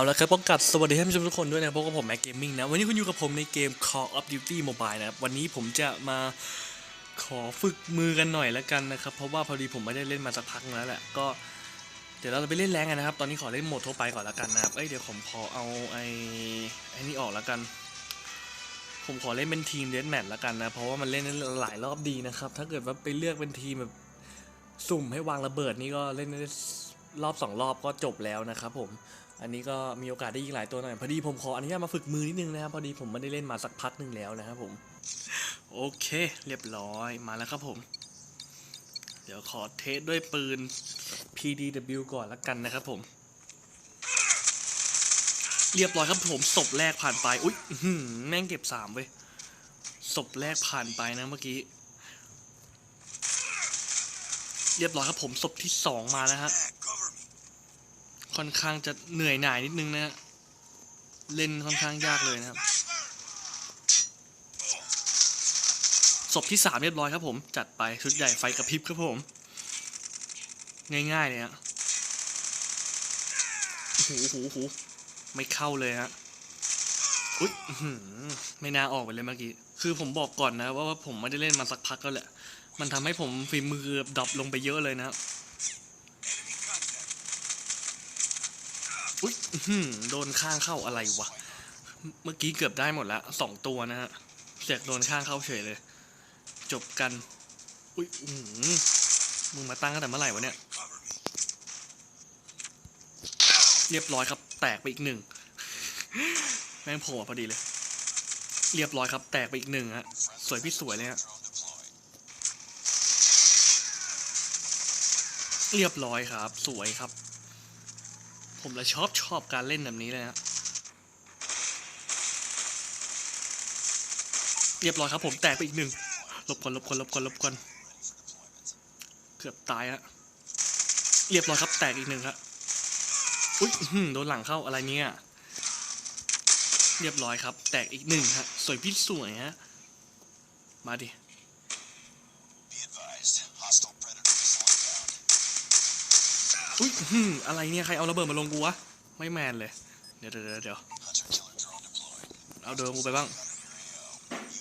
เอาละครับพบกับสวัสดีท่านผู้ชมทุกคนด้วยนะครับพบกับผมแม็กเกมมิ่งนะ วันนี้คุณอยู่กับผมในเกม Call of Duty Mobile นะครับ วันนี้ผมจะมาขอฝึกมือกันหน่อยแล้วกันนะครับ เพราะว่าพอดีผมไม่ได้เล่นมาสักพักแล้วแหละก็เดี๋ยวเราจะไปเล่นแรงกันนะครับ ตอนนี้ขอเล่นโหมดทั่วไปก่อนแล้วกันนะครับเอ้ยเดี๋ยวผมขอเอาไอ้ไอ้นี่ออกแล้วกัน ผมขอเล่นเป็นทีมเดนแมทแล้วกันนะเพราะว่ามันเล่นได้หลายรอบดีนะครับถ้าเกิดว่าไปเลือกเป็นทีมแบบสุ่มให้วางระเบิดนี่ก็เล่นได้รอบสองรอบก็จบแล้วนะครับผม อันนี้ก็มีโอกาสได้ยิงหลายตัวหน่อย พอดีผมขออนุญาตมาฝึกมือนิดนึงนะครับพอดีผมไม่ได้เล่นมาสักพักหนึ่งแล้วนะครับผม โอเค เรียบร้อยมาแล้วครับผม เดี๋ยวขอเทสด้วยปืน PDW ก่อนละกันนะครับผม เรียบร้อยครับผมศพแรกผ่านไป อุ๊ยแม่งเก็บสามเว้ยศพแรกผ่านไปนะเมื่อกี้ เรียบร้อยครับผมศพที่สองมาแล้วฮะ ค่อนข้างจะเหนื่อยหน่ายนิดนึงนะฮะเล่นค่อนข้างยากเลยนะครับศพที่สามเรียบร้อยครับผม จัดไปชุดใหญ่ไฟกระพริบครับผม ง่ายๆเลยฮะโอ้โหโหโหไม่เข้าเลยฮะอุ๊ยไม่น่าออกไปเลยเมื่อกี้ คือผมบอกก่อนนะว่าผมไม่ได้เล่นมาสักพักก็แหละ มันทำให้ผมฝีมือดรอปลงไปเยอะเลยนะครับ อุ๊ยอื้อหือ โดนข้างเข้าอะไรวะ เมื่อกี้เกือบได้หมดแล้วสองตัวนะฮะเสียกโดนข้างเข้าเฉยเลย จบกัน อุ๊ยอืมึงมาตั้งตั้งแต่เมื่อไหร่วะเนี่ย เรียบร้อยครับ แตกไปอีกหนึ่ง แม่งโผล่พอดีเลย เรียบร้อยครับ แตกไปอีกหนึ่งฮะ สวยพี่สวยเลยฮะ เรียบร้อยครับ สวยครับ ผมเลยชอบชอบการเล่นแบบนี้เลยฮะเรียบร้อยครับผมแตกไปอีกหนึ่งหลบก่อนหลบก่อนหลบก่อนหลบก่อนเกือบตายฮะเรียบร้อยครับแตกอีกหนึ่งครับอุ้ยโดนหลังเข้าอะไรเนี่ยเรียบร้อยครับ แตกอีกหนึ่งฮะสวยพี่สวยฮะมาดิ อุ้ยอะไรเนี่ย ใครเอาระเบิดมาลงกูวะ ไม่แมนเลย เดี๋ยวเดี๋ยวเดี๋ยวเอาโดนกูไปบ้าง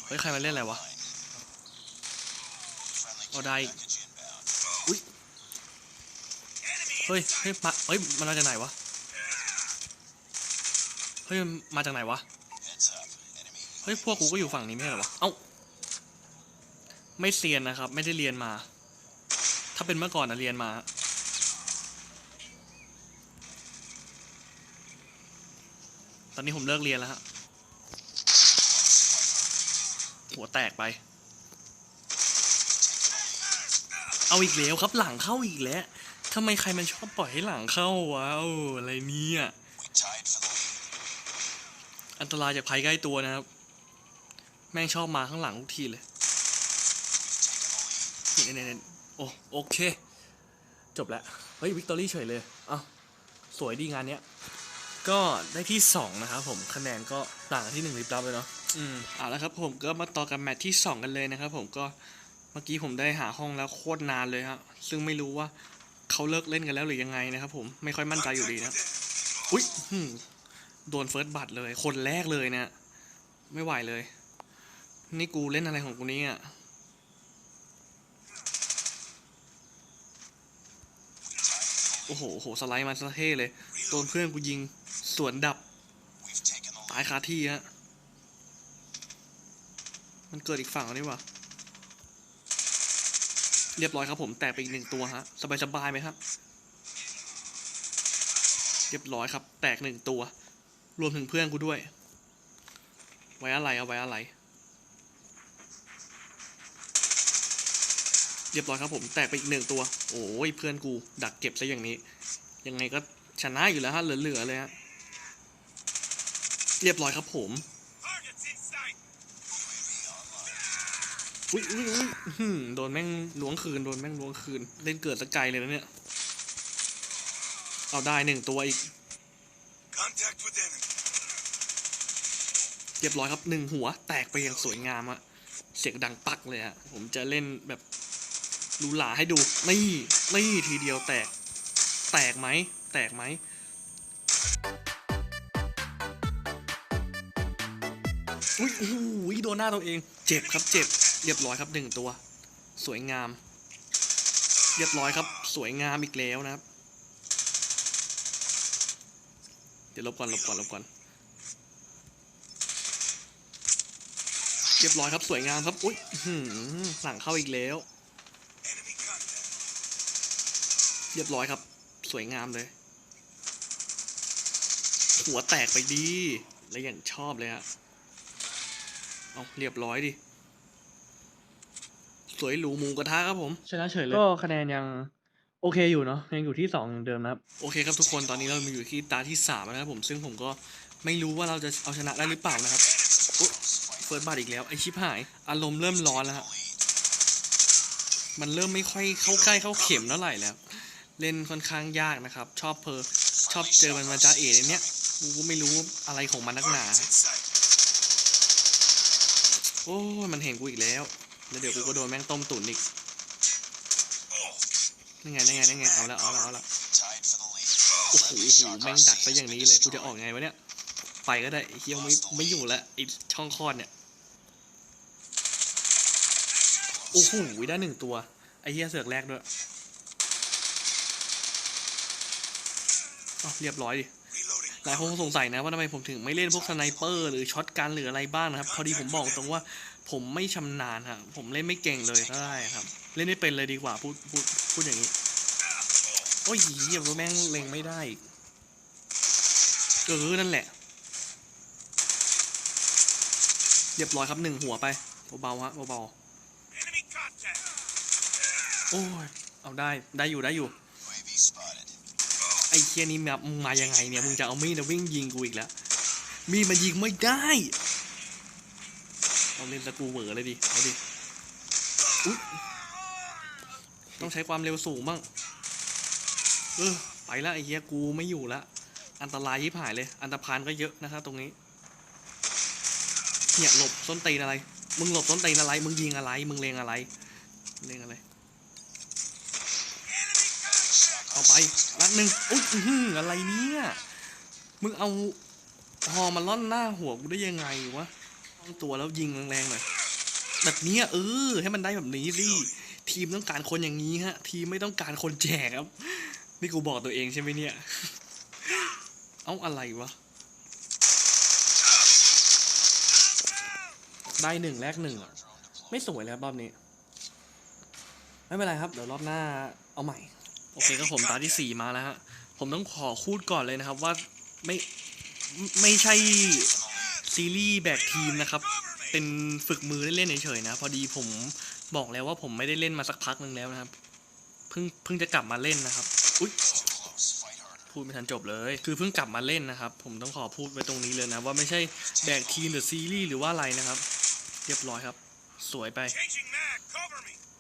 เฮ้ย ใครมาเล่นอะไรวะ Friendly Oh, care die. package inbound. อุ้ย เฮ้ย เฮ้ยมาเฮ้ย มันมาจากไหนวะ เฮ้ยมันมาจากไหนวะ เฮ้ย พวกกูก็อยู่ฝั่งนี้ไม่ใช่หรอวะ เอ้า ไม่เซียนนะครับ ไม่ได้เรียนมา ถ้าเป็นเมื่อก่อนนะเรียนมา อนนี้ผมเลิกเรียนแล้วฮะหัวแตกไป เอาอีกแล้วครับหลังเข้าอีกแล้วทำไมใครมันชอบปล่อยให้หลังเข้าวะออะไรเนี่ยอันตรายจากภัยใกล้ตัวนะครับ แม่งชอบมาข้างหลังทุกทีเลย We've taken the lead. เนี่ยเนี่ยโอโอเค จบแล้ว เฮ้ย วิกตอรี่เฉยเลย เอ้า สวยดีงานเนี้ย ก็ได้ที่ 2 นะครับผมคะแนนก็ต่างกับที่1ลิบลับเลยเนาะอืมเอาละครับผมก็มาต่อกันแมตช์ที่ 2 กันเลยนะครับผมก็เมื่อกี้ผมได้หาห้องแล้วโคตรนานเลยฮะซึ่งไม่รู้ว่าเขาเลิกเล่นกันแล้วหรือยังไงนะครับผมไม่ค่อยมั่นใจอยู่ดีนะอุ๊ยหืมโดนเฟิร์สบัตเลย คนแรกเลยเนะ ไม่ไหวเลย นี่กูเล่นอะไรของกูเนี่ย โอ้โหโอ้โหสไลด์มาซะเท่เลยโดนเพื่อนกูยิงสวนดับ ตายคาที่ฮะ มันเกิดอีกฝั่งแล้วนี่หว่าเรียบร้อยครับผมแตกไปอีกหนึ่งตัวฮะ สบายสบายไหมครับ เรียบร้อยครับ แตกหนึ่งตัว รวมถึงเพื่อนกูด้วย ไว้อะไรเอาไว้อะไร เรียบร้อยครับผมแตกไปอีกหนึ่งตัว โอ้ยเพื่อนกู ดักเก็บซะอย่างนี้ ยังไงก็ชนะอยู่แล้วฮะเหลือๆเลยฮะเรียบร้อยครับผมอุ้ยอุ้ยอุ้ยอื้อหือโดนแม่งล้วงคืน โดนแม่งล้วงคืน เล่นเกิดสกไกลเลยนะเนี่ย เอาได้หนึ่งตัวอีก Contact with enemy. เรียบร้อยครับหนึ่งหัวแตกไปอย่างสวยงามอะเสียงดังปักเลยอะผมจะเล่นแบบ ดูหลาให้ดู นี่นี่ทีเดียวแตก แตกไหม แตกไหมอุ้ยโอ้โโดนหน้าตัวเอง เจ็บครับ เจ็บ เรียบร้อยครับหนึ่งตัว สวยงาม เรียบร้อยครับ สวยงามอีกแล้วนะครับ เดี๋ยวลบก่อนลบก่อนลบก่อน เรียบร้อยครับ สวยงามครับ อุ้ยหลังเข้าอีกแล้ว เรียบร้อยครับ สวยงามเลย หัวแตกไปดี และอย่างชอบเลยฮะเอาเรียบร้อยดิสวยหรูหมูกระทะครับผมชนะเฉยเลยก็คะแนนยังโอเคอยู่เนาะยังอยู่ที่สองอย่างเดิมนะครับโอเคครับทุกคนตอนนี้เรามาอยู่ที่ตาที่สามแล้วนะครับผมซึ่งผมก็ไม่รู้ว่าเราจะเอาชนะได้หรือเปล่านะครับอุ๊ยเฟิร์สบัตอีกแล้วไอชิบหาย อารมณ์เริ่มร้อนแล้วฮะมันเริ่มไม่ค่อยเข้าใกล้เข้าเข็มเท่าไหร่แล้ว เล่นค่อนข้างยากนะครับ ชอบเพอชอบเจอมันมาจ้าเอ๋ในเนี้ยกูก็ไม่รู้อะไรของมันนักหนา โอ้ยมันเห็นกูอีกแล้ว แล้วเดี๋ยวกูก็โดนแม่งต้มตุ๋นอีกนี่ไงนี่ไงนี่ไงเอาละเอาละเอาละโอ้โหแม่งดักซะอย่างนี้เลยกูจะออกไงวะเนี่ย ไปก็ได้เฮียไม่ไม่อยู่ล้วไอช่องคลอดเนี่ยโอ้โหได้หนึ่งตัวไอเฮียเสือกแรกด้วยอ๋อ เรียบร้อยดิหลายคนคงสงสัยนะว่าทำไมผมถึงไม่เล่นพวกสไนเปอร์หรือช็อตกันหรืออะไรบ้างนะครับพอดีผมบอกตรงว่าผมไม่ชำนาญฮะผมเล่นไม่เก่งเลยก็ได้ครับ เล่นไม่เป็นเลยดีกว่าพูดพูดพูดอย่างนี้ โอ้ยเหี้ยแม่งเล็งไม่ได้อีกเออนั่นแหละเรียบร้อยครับหนึ่งหัวไปเบาๆฮะเบาๆโอ้ยเอาได้ได้อยู่ได้อยู่ ไอ้เคียนี่มามึงมายังไงเนี่ยมึงจะเอามีดมาวิ่งยิงกูอีกแล้วมีดมายิงไม่ได้เอาเล่นสกูเหวอเลยดิเอาดิต้องใช้ความเร็วสูงบ้างเออไปละไอ้เฮียกูไม่อยู่ละอันตรายยิบหายเลย อันตรพานก็เยอะนะครับตรงนี้เนี่ยหลบต้นตีนอะไร มึงหลบต้นตีนอะไร มึงยิงอะไร มึงเลงอะไรเลงอะไร เอาไปนัดหนึ่งอุ๊ยอะไรเนี่ยมึงเอาฮอมาล่อนหน้าหัวกูได้ยังไงวะต้องตัวแล้วยิงแรงๆหน่อยแบบนี้เออ ให้มันได้แบบนี้สิทีมต้องการคนอย่างนี้ฮะ ทีมไม่ต้องการคนแจกครับ นี่กูบอกตัวเองใช่ไหมเนี่ย เอาอะไรวะ ได้หนึ่งแรกหนึ่งอไม่สวยแล้วรอบนี้ ไม่เป็นไรครับ เดี๋ยวรอบหน้าเอาใหม่ โอเคก็ผมตาที่สี่มาแล้วฮะ ผมต้องขอคูดก่อนเลยนะครับว่าไม่ไม่ใช่ซีรีส์แบกทีมนะครับ เป็นฝึกมือเล่นๆเฉยๆนะ พอดีผมบอกแล้วว่าผมไม่ได้เล่นมาสักพักหนึ่งแล้วนะครับ เพิ่งเพิ่งจะกลับมาเล่นนะครับ อุ้ยพูดไม่ทันจบเลย คือเพิ่งกลับมาเล่นนะครับ ผมต้องขอพูดไว้ตรงนี้เลยนะ ว่าไม่ใช่แบกทีมหรือซีรีส์หรือว่าอะไรนะครับ เรียบร้อยครับ สวยไป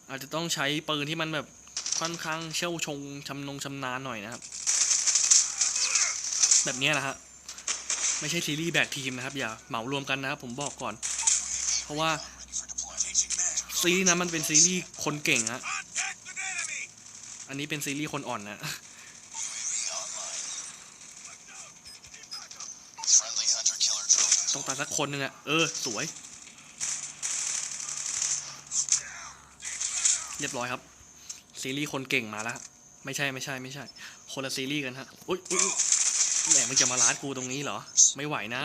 อาจจะต้องใช้ปืนที่มันแบบ ค่อนข้างเชี่ยวชงชำนงชำนาญหน่อยนะครับ แบบนี้นะฮะไม่ใช่ซีรีส์แบกทีมนะครับ อย่าเหมารวมกันนะครับผมบอกก่อน เพราะว่าซีรีส์นั้นมันเป็นซีรีส์คนเก่งฮะอันนี้เป็นซีรีส์คนอ่อนนะต้องตายสักคนหนึ่งอะเออ สวย เรียบร้อยครับ ซีรีส์คนเก่งมาแล้วไม่ใช่ไม่ใช่ไม่ใช่ คนละซีรีส์กันฮะอุ้ยอุ๊ยแหมมึงจะมาลาดกูตรงนี้เหรอ ไม่ไหวนะ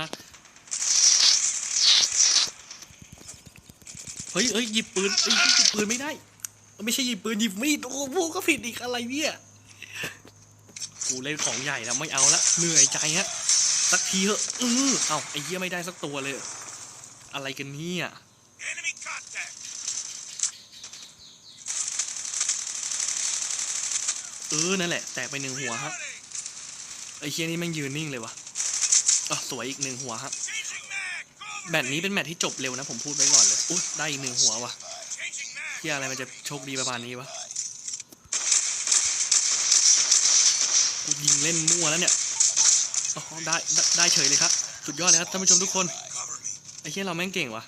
เฮ้ยเฮ้ยหยิบปืนหยิบปืนไม่ได้ ไม่ใช่หยิบปืนหยิบมีด โอ้โหก็ผิดอีกอะไรเนี่ย กูเล่นของใหญ่แล้วไม่เอาละเหนื่อยใจฮะ สักทีเถอะ อือเอ้าไอ้เหี้ยไม่ได้สักตัวเลย อะไรกันเนี่ย ออนั่นแหละ แตกไปหนึ่งหัวฮะไอ้เคียนี่แม่งยืนนิ่งเลยวะอะสวยอีกหนึ่งหัวฮะแมตช์นี้เป็นแมตช์ที่จบเร็วนะ ผมพูดไว้ก่อนเลยอุ้ยได้อีกหนึ่งหัววะเฮียอะไรมันจะโชคดีประมาณนี้วะกูยิงเล่นมั่วแล้วเนี่ยอ๋อได้ได้ได้เฉยเลยครับ สุดยอดเลยครับท่านผู้ชมทุกคนไอ้เฮียเราแม่งเก่งวะ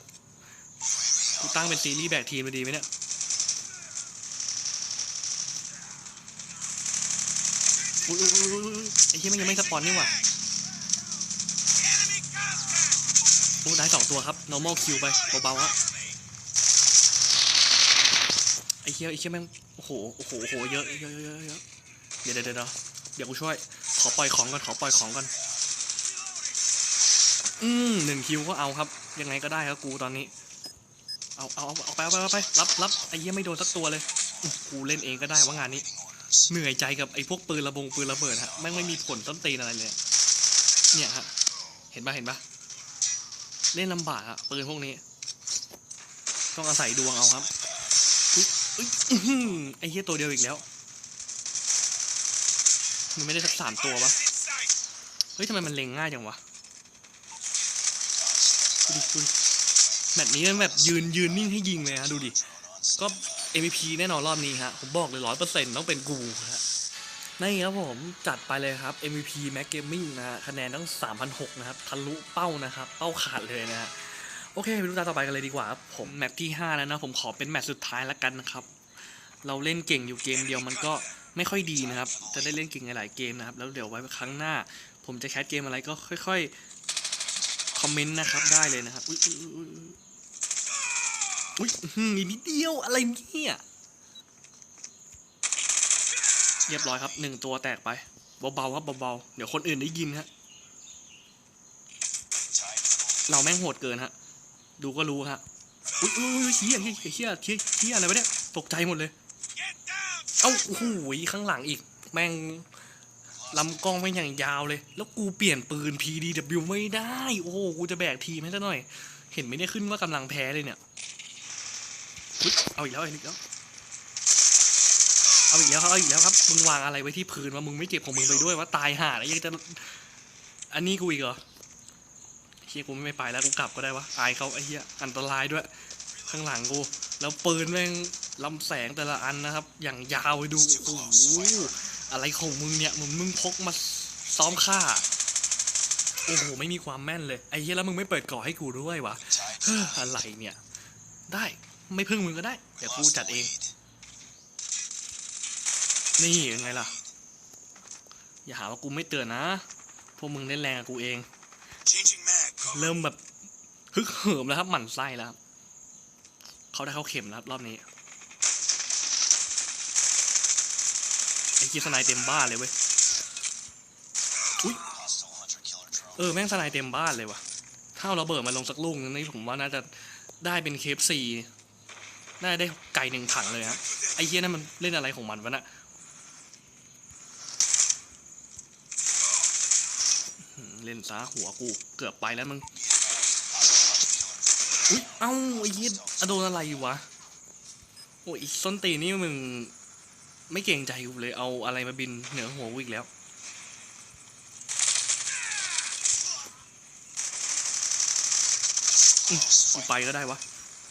กูตั้งเป็นซีรีส์แบกทีมไปดีไหมเนี่ย อุ้ยอุ้ยอุ้ยอุ้ยไอ้เฮียมันยังไม่สปอนนี่หว่า Enemy contact. อ้ได้สองตัวครับ normal kill ไปเบาๆฮะไอ้เหี้ยไอ้เหี้ยแม่งโอ้โหโอ้โหโอ้โหเยอะเยอะเยอะเยอะเยอะเดี๋ยวเดี๋ยวเดี๋ยวเดี๋ยวกูช่วย ขอปล่อยของก่อนขอปล่อยของก่อนอืมหนึ่งคิวก็เอาครับ ยังไงก็ได้ครับกูตอนนี้ เอาเอาเอาไปเอาไปเอาไปรับรับไอ้เหี้ยไม่โดนสักตัวเลยกูเล่นเองก็ได้ว่างานนี้ เหนื่อยใจกับไอ้พวกปืนระบงปืนระเบิดฮะแม่งไม่มีผลต้นตีนอะไรเลย เนี่ยฮะ เห็นปะเห็นปะเล่นลำบากอะปืนพวกนี้ ต้องอาศัยดวงเอาครับไอ้เหี้ยตัวเดียวอีกแล้ว มันไม่ได้สักสามตัวปะเฮ้ยทำไมมันเล็งง่ายจังวะดูดิดูดิแมตช์นี้มันแบบยืนยืนนิ่งให้ยิงเลยฮะดูดิ ก็ MVP แน่นอนรอบนี้ฮะ ผมบอกเลยร้อยเปอร์เซ็นต์ต้องเป็นกูฮะนี่ครับผมจัดไปเลยครับ MVP Mac Gaming นะฮะคะแนนตั้ง3,006นะครับ ทะลุเป้านะครับ เป้าขาดเลยนะฮะ โอเคไปดูตาต่อไปกันเลยดีกว่าผมแมตช์ที่ 5 แล้วนะ ผมขอเป็นแมตช์สุดท้ายแล้วกันนะครับ เราเล่นเก่งอยู่เกมเดียวมันก็ไม่ค่อยดีนะครับ จะได้เล่นเก่งในหลายเกมนะครับ แล้วเดี๋ยวไว้ครั้งหน้า ผมจะแคสเกมอะไรก็ค่อย ๆ คอมเมนต์นะครับได้เลยนะครับ อุ้ยอุ้ยอุ้ยอุ้ยอื้อหืออีนิดเดียวอะไรเนี่ยเรียบร้อยครับหนึ่งตัวแตกไปเบาๆครับเบาๆเดี๋ยวคนอื่นได้ยินฮะเราแม่งโหดเกินฮะ ดูก็รู้ฮะอุ้ยอุ้ยอุ้ยเฮียเฮียเฮียเฮียเฮียอะไรวะเนี่ยตกใจหมดเลย เอ้าโอ้โหข้างหลังอีก แม่งลำกล้องไม่งอย่างยาวเลย แล้วกูเปลี่ยนปืน PDW ไม่ได้ โอ้โหกูจะแบกทีมให้ซะหน่อย เห็นไม่ได้ขึ้นว่ากำลังแพ้เลยเนี่ย เอาอีกแล้วอีกแล้วเอาอีกแล้วเอาอีกแล้วครับมึงวางอะไรไว้ที่พื้นว่ามึงไม่เก็บของมึงไปด้วยว่าตายห่าแล้วยังจะอันนี้กูอีกเหรอเฮียกูไม่ไปแล้วกูกลับก็ได้วะอายเขาไอ้เหี้ยอันตรายด้วย ข้างหลังกู แล้วปืนแม่งลำแสงแต่ละอันนะครับ อย่างยาวไปดูโอ้โหอะไรของมึงเนี่ยมึงมึงพกมาซ้อมฆ่าโอ้โหไม่มีความแม่นเลยไอ้เหี้ยแล้วมึงไม่เปิดก่อให้กูด้วยวะเฮ้ออะไรเนี่ย ได้ ไม่พึ่งมึงก็ได้ เดี๋ยวกูจัดเอง นี่ยังไงล่ะ อย่าหาว่ากูไม่เตือนนะ พวกมึงเล่นแรงกับกูเอง เริ่มแบบฮึกเหิมแล้วครับหมั่นไส้แล้ว เขาได้เข้าเข็มแล้วรอบนี้ไอ้กีสไนเต็มบ้านเลยเว้ยอุ้ยเออแม่งสไนเต็มบ้านเลยว่ะถ้าเอาเบิดมาลงสักลูกนึงนี่ผมว่าน่าจะได้เป็นเคฟซี น่าได้ไก่หนึ่งถังเลยฮะไอ้เฮียนั่นมันเล่นอะไรของมันวะน่ะเล่นซาหัวกูเกือบไปแล้วมึงอุ้ยเอ้าไอ้เหี้ยอะโดนอะไรวะโอ้ยอีส้นตีนนี่มึงไม่เก่งใจกูเลยเอาอะไรมาบินเหนือหัวกูอีกแล้วไปก็ได้วะ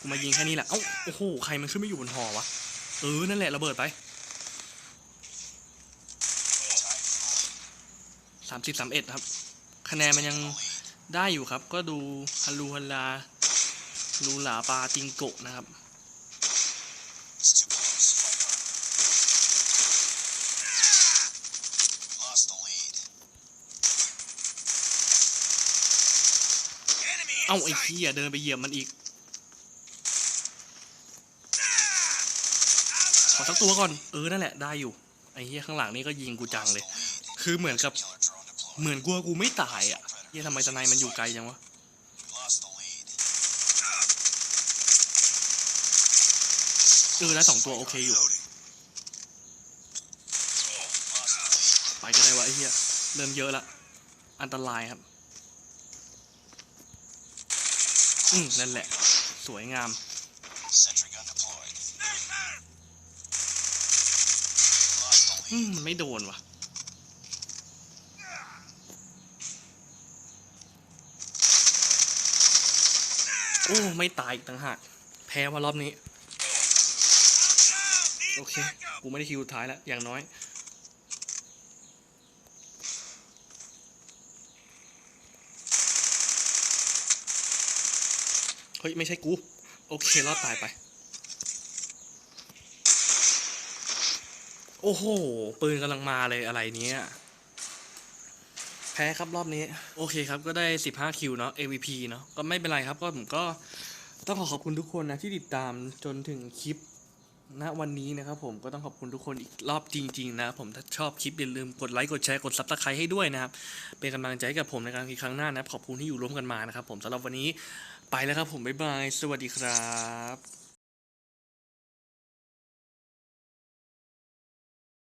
กูมายิงแค่นี้แหละ เอ้า โอ้โห ใครมันขึ้นไม่อยู่บนหอวะ เออ นั่นแหละระเบิดไปสามสิบสามเอ็ดครับ คะแนนมันยังได้อยู่ครับ ก็ดูฮัลลูฮัลลาลูหลาปลาติงโกะนะครับ เอ้าไอ้ in sight. เหี้ยเดินไปเหยียบมันอีก ขอสักตัวก่อน เออ นั่นแหละ ได้อยู่ ไอ้เหี้ยข้างหลังนี่ก็ยิงกูจังเลย คือเหมือนกับ เหมือนกลัวกูไม่ตายอะเหี้ยทำไมตะไนมันอยู่ไกลจังวะ เออได้สองตัวโอเคอยู่ ไปก็ได้วะไอ้เหี้ย เริ่มเยอะละ อันตรายครับ อืมนั่นแหละ สวยงาม ไม่โดนว่ะโอ้ไม่ตายอีกต่างหากแพ้ว่ารอบนี้ โอเค กูไม่ได้คิวท้ายแล้ว อย่างน้อย เฮ้ย ไม่ใช่กู โอเค รอดตายไป โอ้โห ปืนกำลังมาเลยอะไรเนี้ย แพ้ครับรอบนี้ โอเคครับก็ได้ 15 คิวเนาะ MVP เนาะก็ไม่เป็นไรครับก็ผมก็ต้องขอขอบคุณทุกคนนะที่ติดตามจนถึงคลิปณวันนี้นะครับผมก็ต้องขอบคุณทุกคนอีกรอบจริง ๆ นะผมถ้าชอบคลิปอย่าลืมกดไลค์กดแชร์กดซับสไครต์ให้ด้วยนะครับ เป็นกำลังใจให้กับผมในการครั้งหน้านะขอบคุณที่อยู่ร่วมกันมานะครับผมสำหรับวันนี้ไปแล้วครับผมบ๊ายบายสวัสดีครับ